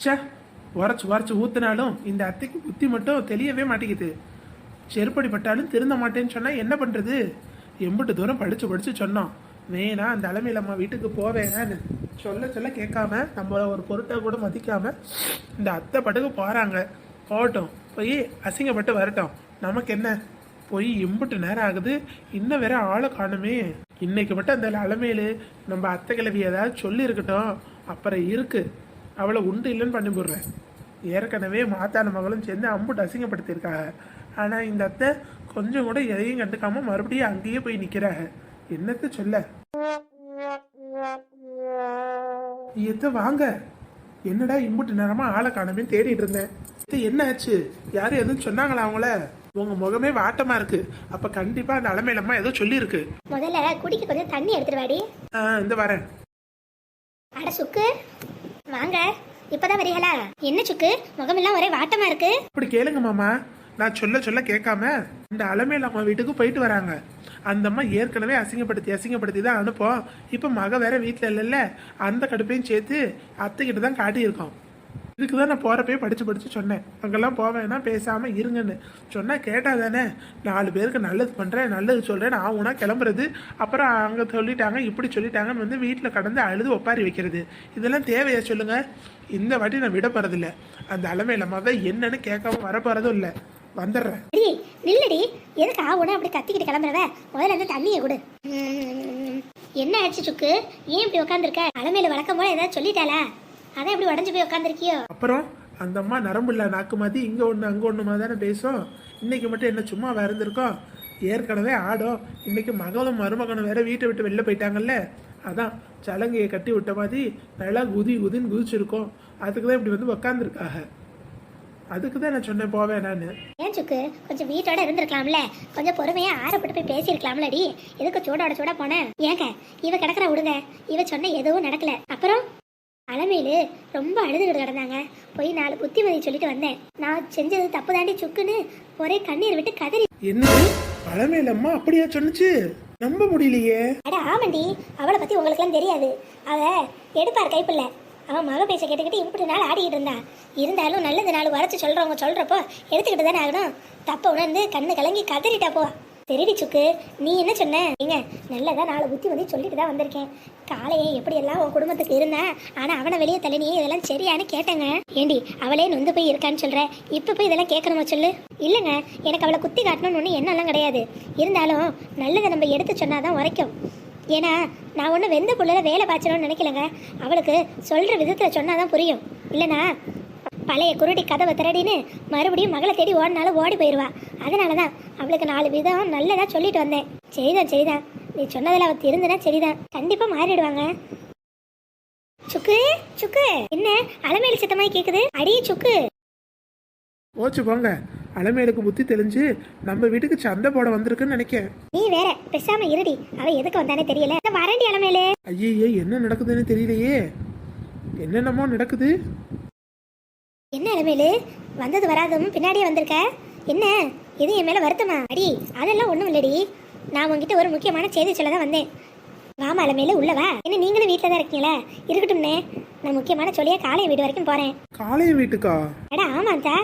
ச்சே உரைச்சு உரைச்சு ஊத்துனாலும் இந்த அத்தைக்கு புத்தி மட்டும் தெரியவே மாட்டேங்குது. செருப்படி பட்டாலும் திருந்த மாட்டேன்னு சொன்னால் என்ன பண்ணுறது எம்பிட்டு தூரம் படித்து படித்து சொன்னோம். மெயினாக அந்த அலமையில் அம்மா வீட்டுக்கு போவேன்னு சொல்ல சொல்ல கேட்காம நம்மள ஒரு பொருட்டை கூட மதிக்காம இந்த அத்தை பட்டுக்கு போகிறாங்க போகட்டும் போய் அசிங்கப்பட்டு வரட்டும். நமக்கு என்ன? போய் எம்பிட்டு நேரம் ஆகுது. இன்னும் வேற ஆளை காணுமே. இன்னைக்கு மட்டும் அந்த அலமையில் நம்ம அத்தை கிழவி ஏதாவது சொல்லி இருக்கட்டும். அப்புறம் இருக்குது அவளை உண்டு இல்லைன்னு பண்ணி போடுறேன். ஏற்கனவே மாத்தான மகளும் சேர்ந்து அம்புட்டு அசிங்கப்படுத்தியிருக்காங்க ஆனால் இந்த அத்தை கொஞ்சம் கூட எதையும் கண்டுக்காம மறுபடியும் அங்கேயே போய் நிற்கிறாங்க என்னத்த சொல்ல? எத்த வாங்க. என்னடா இம்புட்டு நேரமா ஆளை காணமே தேடிட்டு இருந்தேன். எத்த, என்ன ஆச்சு? யாரும் எதுவும் சொன்னாங்களா அவங்கள? உங்க முகமே வாட்டமா இருக்கு. அப்ப கண்டிப்பா அந்த அலமையிலம்மா ஏதோ சொல்லியிருக்கு. முதல்ல குடிக்க கொஞ்சம் தண்ணி எடுத்துட்டு வாடி. இந்த வரேன். அட சுக்கு. வாங்க இப்பதான் வரீங்களா என்ன சுக்கு? முகமெல்லாம் ஒரே வாட்டமா இருக்கு. அப்படி கேளுங்க மாமா. நான் சொல்ல சொல்ல கேட்காம இந்த அலமேல அம்மா வீட்டுக்கு போயிட்டு வராங்க. அந்த அம்மா ஏற்கனவே அசிங்கப்படுத்தி அசிங்கப்படுத்தி தான் அனுப்போம். இப்போ மக வேற வீட்டில் இல்லைல்ல. அந்த கடுப்பையும் சேர்த்து அத்தைக்கிட்ட தான் காட்டியிருக்கோம். இதுக்கு தான் நான் போகிறப்பே படித்து படித்து சொன்னேன். அங்கெல்லாம் போவேன்னா பேசாமல் இருங்கன்னு. சொன்னால் கேட்டால் தானே நாலு பேருக்கு நல்லது பண்ணுறேன் நல்லது சொல்கிறேன் நான் உனா கிளம்புறது. அப்புறம் அங்கே சொல்லிட்டாங்க இப்படி சொல்லிட்டாங்கன்னு வந்து வீட்டில் கடந்து அழுது ஒப்பாரி வைக்கிறது. இதெல்லாம் தேவையா சொல்லுங்கள் இந்த வாட்டி நான் விட போகிறதில்ல அந்த அலமையில மொதல் என்னன்னு கேட்காம வர போகிறதும் இல்லை. வந்துடுறேன். நில்லடி. எதுக்கு ஆவுன அப்படி கத்திக்கிட்டு கிளம்புறவ முதல்ல இருந்து தண்ணியை கொடு. என்ன ஆச்சு சுக்கு? ஏன் இப்படி உட்காந்துருக்க அலமையில வழக்கம் போல ஏதாவது சொல்லிட்டாளா? அதான் இப்படி உடஞ்சு போய் உட்காந்துருக்கியோ அப்புறம் அந்த அம்மா நரம்பு இல்லை நாக்கு மாற்றி இங்கே ஒன்று அங்கே ஒன்றுமா தானே பேசும். இன்னைக்கு மட்டும் என்ன சும்மா இருந்திருக்கோம் ஏற்கனவே ஆடும். இன்னைக்கு மகளும் மருமகனும் வேற வீட்டை விட்டு வெளில போயிட்டாங்கல்ல? அதான் சலங்கையை கட்டி விட்ட மாதிரி நல்லா குதி குதின்னு குதிச்சிருக்கோம். அதுக்கு தான் இப்படி வந்து உக்காந்துருக்காக. அதுக்கு தான் நான் சொன்னேன் போவேன் நான். ஏன் சுக்கு? கொஞ்சம் வீட்டோட இருந்திருக்கலாம்ல. கொஞ்சம் பொறுமையா ஆறப்பட்டு போய் பேசியிருக்கலாம்லடி. எதுக்கு சூடோட சூடா போனேன் ஏங்க இவ கிடக்குற விடுங்க. இவ சொன்ன எதுவும் நடக்கல. அப்புறம்? அலமையிலு ரொம்ப அழுதுகிட்டு கிடந்தாங்க. போய் நாலு புத்திமதி சொல்லிட்டு வந்தேன். நான் செஞ்சது தப்பு தாண்டி சுக்குன்னு ஒரே கண்ணீர் விட்டு கதறி என்னது பழமையிலம்மா அப்படியா சொன்னுச்சு? நம்ப முடியலையே. அட ஆமாண்டி அவளை பத்தி உங்களுக்குலாம் தெரியாது. அவ எடுப்பார் கைப்பில்ல அவன் மக பேச்ச கேட்டுக்கிட்டு இப்படி நாள் ஆடிக்கிட்டு இருந்தா. இருந்தாலும் நல்லது நாள் வரைச்சு சொல்றவங்க சொல்றப்போ எடுத்துக்கிட்டு தானே ஆகணும். தப்ப உணர்ந்து கண்ணு கலங்கி கதறிட்டா போ. தெரிடி சுக்கு. நீ என்ன சொன்ன? ஏங்க நல்லதா நாலு புத்தி வந்து சொல்லிட்டு தான் வந்திருக்கேன். காலையே எப்படியெல்லாம் உன் குடும்பத்துக்கு இருந்தேன் ஆனால் அவனை வெளியே தள்ளினியே இதெல்லாம் சரியானு கேட்டேங்க. ஏண்டி அவளே நொந்து போய் இருக்கான்னு சொல்கிறேன் இப்போ போய் இதெல்லாம் கேட்கணுமா சொல்லு? இல்லைங்க எனக்கு அவளை குத்தி காட்டணும்னு ஒன்று என்னெல்லாம் கிடையாது. இருந்தாலும் நல்லதை நம்ம எடுத்து சொன்னால் தான் உரைக்கும். ஏன்னா நான் ஒன்றும் வெந்த புள்ளைல வேலை பாய்ச்சணும்னு நினைக்கலங்க. அவளுக்கு சொல்கிற விதத்தில் சொன்னாதான் புரியும். இல்லைனா பழைய குருடி கதவை திரடின்னு மறுபடியும் மகளை தேடி ஓடினாலும் ஓடி போயிடுவா அதனால தான் அவளுக்கு நாலு விதம் நல்லதா சொல்லிட்டு வந்தேன். சரிதான் சரிதான். நீ சொன்னதில் அவள் திருந்துனா சரிதான். கண்டிப்பாக மாறிடுவாங்க. சுக்கு சுக்கு. என்ன? அலமேலு சித்தமாய் கேக்குது. அடி சுக்கு. ஓச்சு போங்க. அலமேலுக்கு புத்தி தெளிஞ்சு நம்ம வீட்டுக்கு சந்தை போட வந்திருக்குன்னு நினைக்கேன். நீ வேற பேசாம இருடி. அவ எதுக்கு வந்தானே தெரியல. வரண்டி அலமேலு. ஐயே என்ன நடக்குதுன்னு தெரியலையே. என்னென்னமோ நடக்குது. என்ன அலமேலு? வந்தது வராதும் பின்னாடியே வந்திருக்க? என்ன? இது என் மேல வருத்தமா? அடி அதெல்லாம் ஒண்ணும் இல்லடி. நான் உங்ககிட்ட ஒரு முக்கியமான செய்தி சொல்ல தான் வந்தேன். வாமா அலமேலு உள்ள வா. என்ன நீங்களும் வீட்டில் தான் இருக்கீங்களா? இருக்கட்டும்னே. நான் முக்கியமான சொல்லியா காளைய வீடு வரைக்கும் போறேன். காளையம் வீட்டுக்கா? அட ஆமாந்தா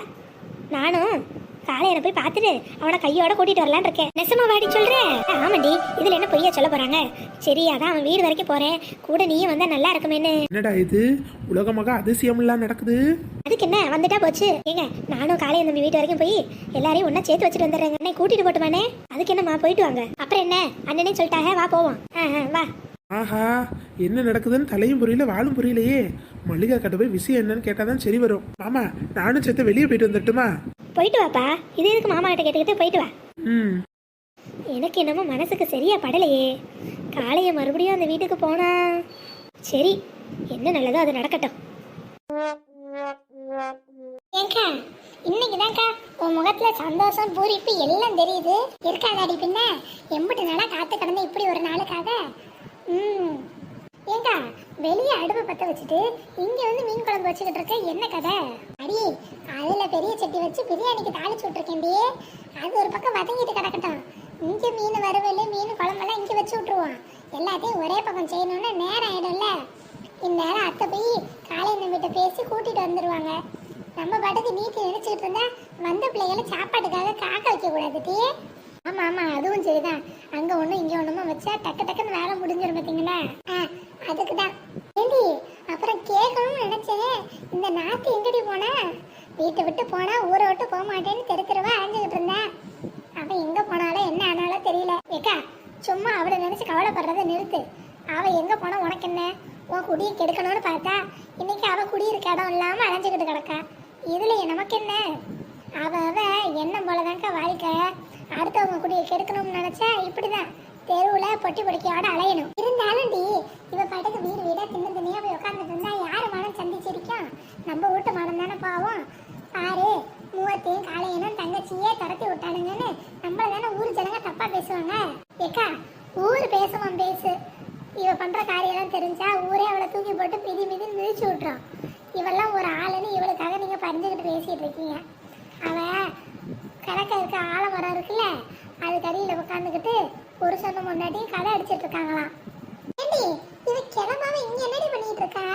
நானும் காளையனை போய் பார்த்துட்டு அவனை கையோட கூட்டிட்டு வரலான்னு இருக்கேன். நெசமா வாடி சொல்றேன் அட, ஆமாண்டி. இதுல என்ன பொய்யா சொல்ல போறாங்க? சரி அதான் அவன் வீடு வரைக்கும் போறேன். கூட நீயும் வந்தா நல்லா இருக்குமேன்னு. என்னடா இது? உலகமாக அதிசயம்லாம் நடக்குது. அதுக்கு என்ன? வந்துட்டா போச்சு. ஏங்க நானும் காலையை தம்பி வீட்டு வரைக்கும் போய் எல்லாரையும் ஒண்ணா சேர்த்து வச்சுட்டு வந்துடுறேங்க. அண்ணே கூட்டிட்டு போட்டுமானே? அதுக்கு என்னம்மா போயிட்டு வாங்க. அப்புறம் என்ன? அண்ணனே சொல்லிட்டாங்க வா போவோம். ஆ வா. ஆஹா என்ன நடக்குதுன்னு தலையும் புரியல வாழும் புரியலையே. மல்லிகா கிட்ட போய் விஷயம் என்னன்னு கேட்டாதான் சரி வரும். மாமா நானும் சேர்த்து வெளியே போயிட்டு வந்துட்டுமா? போயிட்டு வாப்பா. இது எதுக்கு மாமா கிட்ட கேட்டுக்கிட்டு போயிட்டு வா. ம். எனக்கு என்னமோ மனசுக்கு சரியா படலையே. காளைய மறுபடியும் அந்த வீட்டுக்கு போனா? சரி என்ன நல்லதோ அது நடக்கட்டும். ஏங்கா இன்னைக்குதான்க்கா உன் முகத்துல சந்தோஷம் பூரிப்பு எல்லாம் தெரியுது. இருக்காதாடி பின்ன? எம்பிட்டு நாளா காத்து கடந்து இப்படி ஒரு நாளுக்காக? ம். ஏங்கா வெளியே அடுப்பு பத்த வச்சுட்டு இங்க வந்து மீன் குழம்பு வச்சுக்கிட்டு இருக்க என்ன கதை? அடி அதுல பெரிய சட்டி வச்சு பிரியாணிக்கு தாளிச்சு விட்டுருக்கேன்டி. அது ஒரு பக்கம் வதங்கிட்டு கிடக்கட்டும். இங்க மீன் வறுவல் மீன் குழம்பெல்லாம் இங்க வச்சு விட்டுருவோம். எல்லாத்தையும் ஒரே பக்கம் செய்யணும்னு நேரம் ஆயிடும்ல. இந்நேரம் அத்தை போய் காலை நம்மகிட்ட பேசி கூட்டிட்டு வந்துடுவாங்க நம்ம பாட்டுக்கு நீட்டி நினைச்சுக்கிட்டு இருந்தா வந்த பிள்ளைகளை சாப்பாட்டுக்காக காக்க வைக்க கூடாது டீ ஆமா ஆமா அதுவும் சரிதான். அங்க ஒண்ணும் இங்க ஒண்ணுமா வச்சா டக்கு டக்குன்னு வேலை முடிஞ்சிடும் பாத்தீங்களா? ஆ, அதுக்கு தான் ஏண்டி அப்புறம் கேட்கணும்னு நினைச்சேன் இந்த நாத்து எங்கடி போனா? வீட்டை விட்டு போனா ஊரை விட்டு போக மாட்டேன்னு தெரு தெருவா அலைஞ்சுக்கிட்டு இருந்தேன் அவன் எங்க போனாலும் என்ன ஆனாலும் தெரியல. ஏக்கா சும்மா அவளை நினைச்சு கவலைப்படுறத நிறுத்து. அவள் எங்க போனா உனக்கு என்ன? உன் குடியை கெடுக்கணும்னு பார்த்தா இன்னைக்கு அவள் குடி இருக்க இடம் இல்லாமல் அலைஞ்சிக்கிட்டு கிடக்கா. இதுலையே நமக்கு என்ன? அவ அவ எண்ணம் போலதான்க்கா வாழ்க்கை. அடுத்தவங்க குடியை கெடுக்கணும்னு நினைச்சா இப்படிதான். தெருவில் பொட்டி பொடிக்கையோட அலையணும். இருந்தாலும் டி இவ பாட்டுக்கு வீடு வீடாக தின்னு தினியாக போய் உட்காந்துட்டு இருந்தா யார் மனம் சந்திச்சிருக்கோம். நம்ம வீட்டு மனம் தானே பாவம். பாரு மூவத்தையும் காலையனும் தங்கச்சியே துரத்தி விட்டானுங்கன்னு நம்மள தானே ஊர் ஜனங்க தப்பாக பேசுவாங்க. ஏக்கா ஊர் பேசுவான் பேசு. இவ பண்ற காரியெல்லாம் தெரிஞ்சா ஊரே அவளை தூக்கி போட்டு மிதி மிதி மிதிச்சு விட்றோம் இவெல்லாம் ஒரு ஆளுன்னு இவளுக்காக நீங்க பறிஞ்சுக்கிட்டு பேசிட்டு இருக்கீங்க. அவ கணக்க இருக்க ஆலமரம் இருக்குல்ல அது கடியில உட்காந்துக்கிட்டு புருஷனும் முன்னாடியும் கதை அடிச்சிட்டு இருக்காங்களாம். ஏண்டி இவ கிளம்பாம இங்க என்னடி பண்ணிட்டு இருக்கா?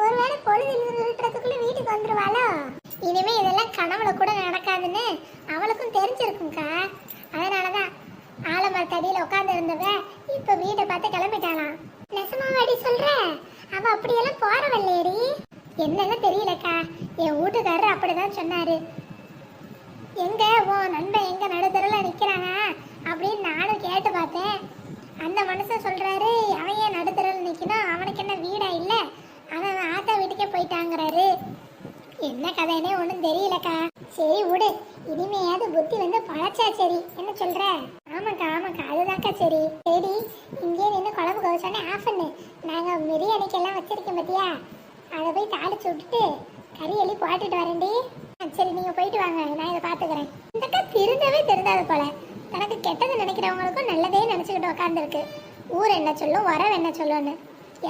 ஒருவேளை பொழுது இருட்டுறதுக்குள்ள வீட்டுக்கு வந்துருவாளோ? இனிமே இதெல்லாம் கனவுல கூட நடக்காதுன்னு அவளுக்கும் தெரிஞ்சிருக்கும்க்கா. அதனாலதான் ஆலமரத்தடியில உட்காந்து இருந்தவன் இப்ப வீட்டை பார்த்து கிளம்பிட்டாளாம் நெசமாவாடி சொல்ற. அவ அப்படியெல்லாம் போறவல்லேடி. என்னன்னு தெரியலக்கா. என் வீட்டுக்காரர் அப்படிதான் சொன்னாரு. எங்க? உன் நண்பன் எங்க நடுத்தருல நிக்கிறானா அப்படின்னு நானும் கேட்டு பார்த்தேன் அந்த மனுஷன் சொல்றாரு அவன் ஏன் நடுத்தருல நிக்கணும் அவனுக்கு என்ன வீடா இல்ல அவன் அவன் ஆத்தா வீட்டுக்கே போயிட்டாங்கிறாரு என்ன கதைனே ஒண்ணும் தெரியலக்கா சரி விடு இனிமையாவது புத்தி வந்து பழச்சா சரி என்ன சொல்ற ஆமாக்கா ஆமாக்கா அதுதான்க்கா சரி சரி இங்கே நின்று குழம்பு கவிச்சோன்னே ஆஃப் பண்ணு நாங்க பிரியாணிக்கு எல்லாம் வச்சிருக்கேன் பத்தியா? அதை போய் தாளிச்சு விட்டுட்டு கறி எள்ளி போட்டுட்டு வரேன்டி. சரி நீங்க போயிட்டு வாங்க. நான் இதை பாத்துக்கிறேன். இந்த அக்கா திருந்தவே திருந்தாது போல. தனக்கு கெட்டது நினைக்கிறவங்களுக்கும் நல்லதே நினைச்சுக்கிட்டு உட்காந்துருக்கு ஊர் என்ன சொல்லும் உரம் என்ன சொல்லும்னு.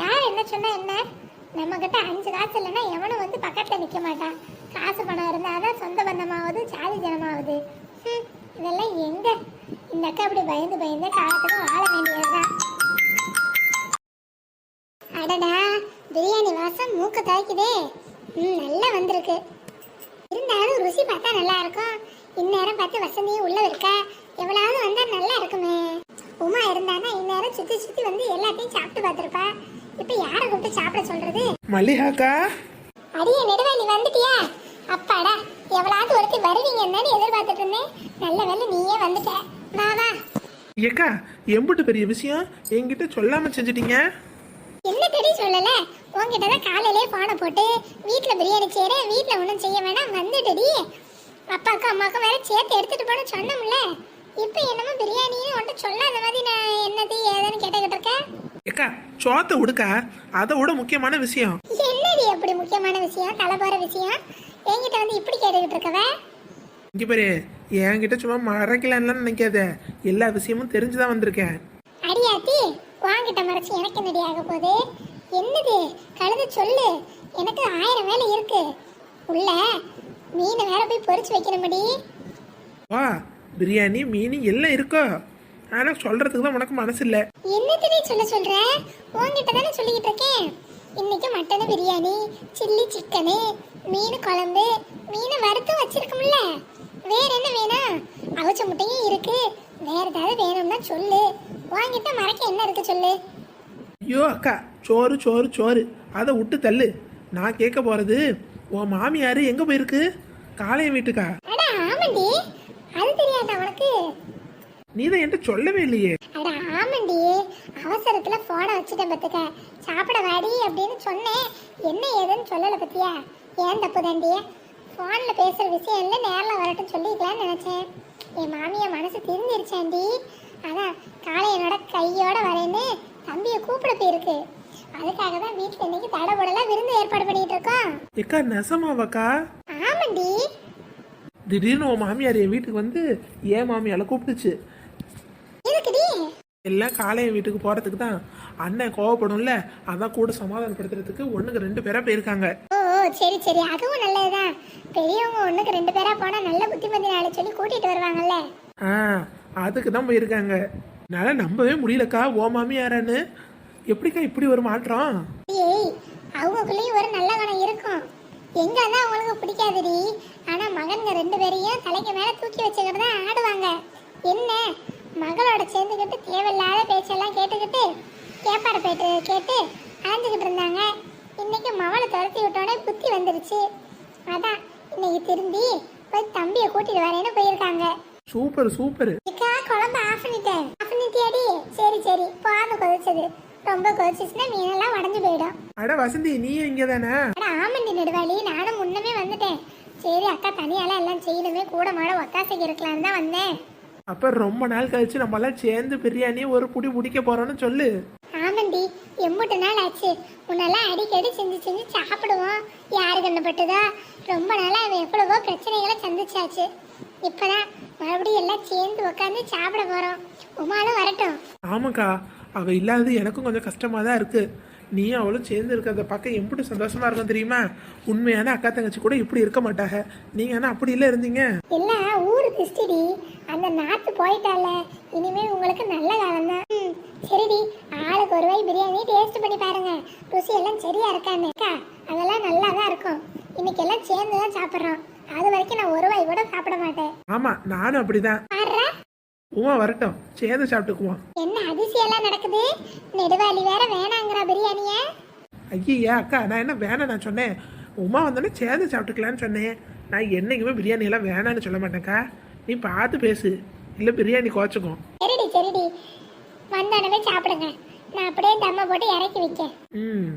யார் என்ன சொன்னா என்ன? நம்ம கிட்ட அஞ்சு காசு இல்லைன்னா எவனும் வந்து பக்கத்துல நிக்க மாட்டான் காசு பணம் இருந்தாதான் சொந்த பந்தமாவது சாதி ஜனமாவது. இதெல்லாம் எங்க? இந்த அக்கா அப்படி பயந்து பயந்து காலத்துக்கு வாழ வேண்டியதுதான். அடடா வாசம் மூக்க தாய்க்குதே ம் நல்லா வந்திருக்கு. இருந்தாலும் ருசி பார்த்தா நல்லா இருக்கும் இந்நேரம் பார்த்து வசந்தியும் உள்ள இருக்க? எவ்வளவு வந்தா நல்லா இருக்குமே. உமா இருந்தானா இந்நேரம் சுத்தி சுத்தி வந்து எல்லாத்தையும் சாப்பிட்டு பார்த்திருப்பா. இப்ப யாரை கூப்பிட்டு சாப்பிட சொல்றது? மல்லிகாக்கா? அடியே நெடுவேலி வந்துட்டியா? அப்பாடா எவ்வளவு ஒருத்தி வருவீங்கன்னு எதிர்பார்த்துட்டு இருந்தேன். நல்ல வேலை நீயே வந்துட்ட. வா வா. ஏக்கா எம்புட்டு பெரிய விஷயம்? என்கிட்ட சொல்லாம செஞ்சிட்டீங்க. என்ன தெரிய சொல்லல? உன்கிட்ட தான் காலையிலே போனை போட்டு வீட்ல பிரியாணி செய்யறேன் வீட்ல ஒன்றும் செய்ய வேணாம் வந்துடுடி. அப்பாவுக்கும் அம்மாவுக்கும் வேற சேர்த்து எடுத்துட்டு போன சொன்னோம்ல. இப்போ என்னமோ பிரியாணின்னு உன்கிட்ட சொல்லாத மாதிரி நான் என்னது ஏதுன்னு கேட்டுக்கிட்டு இருக்கேன் ஏக்கா சோத்தை விடுக்கா அதை விட முக்கியமான விஷயம். என்னடி அப்படி முக்கியமான விஷயம் தலை போற விஷயம்? என்கிட்ட வந்து இப்படி கேட்டுக்கிட்டு இருக்கவ? இங்க பாரு என்கிட்ட சும்மா மறைக்கலாம்லாம் நினைக்காத. எல்லா விஷயமும் தெரிஞ்சுதான் வந்திருக்கேன். அடியாத்தி வாங்கிட்ட மறைச்சு எனக்கு என்னடி ஆக போகுது? என்னது? கழுத சொல்லு. எனக்கு ஆயிரம் வேலை இருக்கு. உள்ள மீனை வேற போய் பொரிச்சு வைக்கணும்படி வா பிரியாணி மீன் எல்லாம் இருக்கோ? ஆனா சொல்றதுக்கு தான் உனக்கு மனசு இல்ல என்னத்தடி சொல்ல சொல்ற? உன்கிட்ட தானே சொல்லிக்கிட்டு இருக்கேன். இன்னைக்கு மட்டன் பிரியாணி சில்லி சிக்கனு மீன் குழம்பு மீனை வறுத்து வச்சிருக்கோம்ல. வேற என்ன வேணும் அவிச்ச முட்டையும் இருக்கு. வேற ஏதாவது வேணும்னா சொல்லு. உன்கிட்ட மறைக்க என்ன இருக்கு சொல்லு. ஐயோ அக்கா சோறு சோறு சோறு. அதை விட்டு தள்ளு. நான் கேட்க போறது உன் மாமியாரு எங்க போயிருக்கு? காளையன் வீட்டுக்கா அது தெரியாதா உனக்கு? நீ தான் என்கிட்ட சொல்லவே இல்லையே. அட ஆமாண்டி. அவசரத்துல போனை வச்சுட்டேன் பத்துக்க சாப்பிட வாடி அப்படின்னு சொன்னேன். என்ன ஏதுன்னு சொல்லல பத்தியா ஏன் தப்பு தாண்டி போன்ல பேசுற விஷயம் இல்லை நேர்ல வரட்டும் சொல்லிக்கலாம்னு நினைச்சேன். என் மாமிய மனசு திருந்திருச்சாண்டி அதான் காளையனோட கையோட வரேன்னு தம்பியை கூப்பிட போயிருக்கு. அதுக்காக தான் வீட்டில் இன்னைக்கு தடபுடலா விருந்து ஏற்பாடு பண்ணிட்டு இருக்கோம். ஏக்கா நெசமாவாக்கா? ஆமாண்டி. திடீர்னு உன் மாமியார் என் வீட்டுக்கு வந்து ஏன் மாமியால கூப்பிட்டுச்சு. எதுக்குடி? எல்லாம் காளையன் வீட்டுக்கு போறதுக்கு தான். அண்ணன் கோவப்படும்ல அதான் கூட சமாதானப்படுத்துறதுக்கு ஒண்ணுக்கு ரெண்டு பேரா போயிருக்காங்க. ஓ ஓ, சரி சரி. அதுவும் நல்லதுதான். பெரியவங்க ஒண்ணுக்கு ரெண்டு பேரா போனா நல்ல புத்திமதி நாளை சொல்லி கூட்டிட்டு வருவாங்கல்ல. ஆ அதுக்கு தான் போயிருக்காங்க. என்னால நம்பவே முடியலக்கா ஓ மாமியாரான்னு. எப்படிக்கா இப்படி ஒரு மாற்றம்? ஏய் அவங்களுக்குள்ளேயும் ஒரு நல்ல குணம் இருக்கும். எங்க தான் அவங்களுக்கு பிடிக்காதுடி. ஆனா மகன்க ரெண்டு பேரையும் தலைக்கு மேல தூக்கி வச்சுக்கிட்டு தான் ஆடுவாங்க. என்ன? மகளோட சேர்ந்துக்கிட்டு தேவையில்லாத பேச்செல்லாம் கேட்டுக்கிட்டு கேப்பாடு போயிட்டு கேட்டு அலைஞ்சுக்கிட்டு இருந்தாங்க. இன்னைக்கு மவளை துரத்தி விட்டோடனே புத்தி வந்துருச்சு. அதான் இன்னைக்கு திரும்பி போய் தம்பியை கூட்டிட்டு வரேன்னு போயிருக்காங்க. Super super. சரி பாது கொதிச்சது. ரொம்ப கொதிச்சிச்சுன்னா மீனெல்லாம் உடஞ்சு போயிடும். அட வசந்தி நீ இங்கே தானே? அட ஆமண்டி நெடுவாளி நானும் முன்னமே வந்துட்டேன். சரி அக்கா தனியால எல்லாம் செய்யணுமே கூட மாட ஒத்தாசைக்கு இருக்கலாம்னு தான் வந்தேன். அப்ப ரொம்ப நாள் கழிச்சு நம்ம எல்லாம் சேர்ந்து பிரியாணி ஒரு புடி பிடிக்க போறோம்னு சொல்லு. ஆமண்டி எம்புட்டு நாள் ஆச்சு. முன்னெல்லாம் அடிக்கடி செஞ்சு செஞ்சு சாப்பிடுவோம். யாரு கண்டுபட்டுதா ரொம்ப நாளா அவன் எவ்வளவோ பிரச்சனைகளை சந்திச்சாச்சு. இப்பதான் மறுபடியும் எல்லாம் சேர்ந்து உட்காந்து சாப்பிட போறோம். உமாலும் வரட்டும். ஆமாக்கா அவ இல்லாதது எனக்கும் கொஞ்சம் கஷ்டமா தான் இருக்கு. நீ அவளும் சேர்ந்து இருக்கிறத பார்க்க எப்படி சந்தோஷமா இருக்கும் தெரியுமா? உண்மையான அக்கா தங்கச்சி கூட இப்படி இருக்க மாட்டாங்க நீங்க ஆனா அப்படி இல்ல இருந்தீங்க. எல்லாம் ஊரு திஷ்டிடி அந்த நாத்து போயிட்டால இனிமே உங்களுக்கு நல்ல காலம் தான் சரிடி. ஆளுக்கு ஒரு வாய் பிரியாணி டேஸ்ட் பண்ணி பாருங்க. ருசி எல்லாம் சரியா இருக்கான்னு. அதெல்லாம் நல்லா தான் இருக்கும். இன்னைக்கு எல்லாம் சேர்ந்து தான் சாப்பிட்றோம். அது வரைக்கும் நான் ஒரு வாய் கூட சாப்பிட மாட்டேன். ஆமா நானும் அப்படிதான். பாடுறா? உமா வரட்டும் சேர்ந்து சாப்பிட்டுக்குவோம். என்ன அதிசயம்லாம் நடக்குது? நெடுவாளி வேற வேணாங்கிறா பிரியாணிய. ஐயா அக்கா நான் என்ன வேணாம் நான் சொன்னேன். உமா வந்தோடனே சேர்ந்து சாப்பிட்டுக்கலான்னு சொன்னேன். நான் என்னைக்குமே பிரியாணி எல்லாம் வேணான்னு சொல்ல மாட்டேன்க்கா. நீ பார்த்து பேசு. இல்லை பிரியாணி குறைச்சிக்கும். சரிடி சரிடி. வந்தோடனே சாப்பிடுங்க. நான் அப்படியே தம்ம போட்டு இறக்கி வைக்கேன். ம்.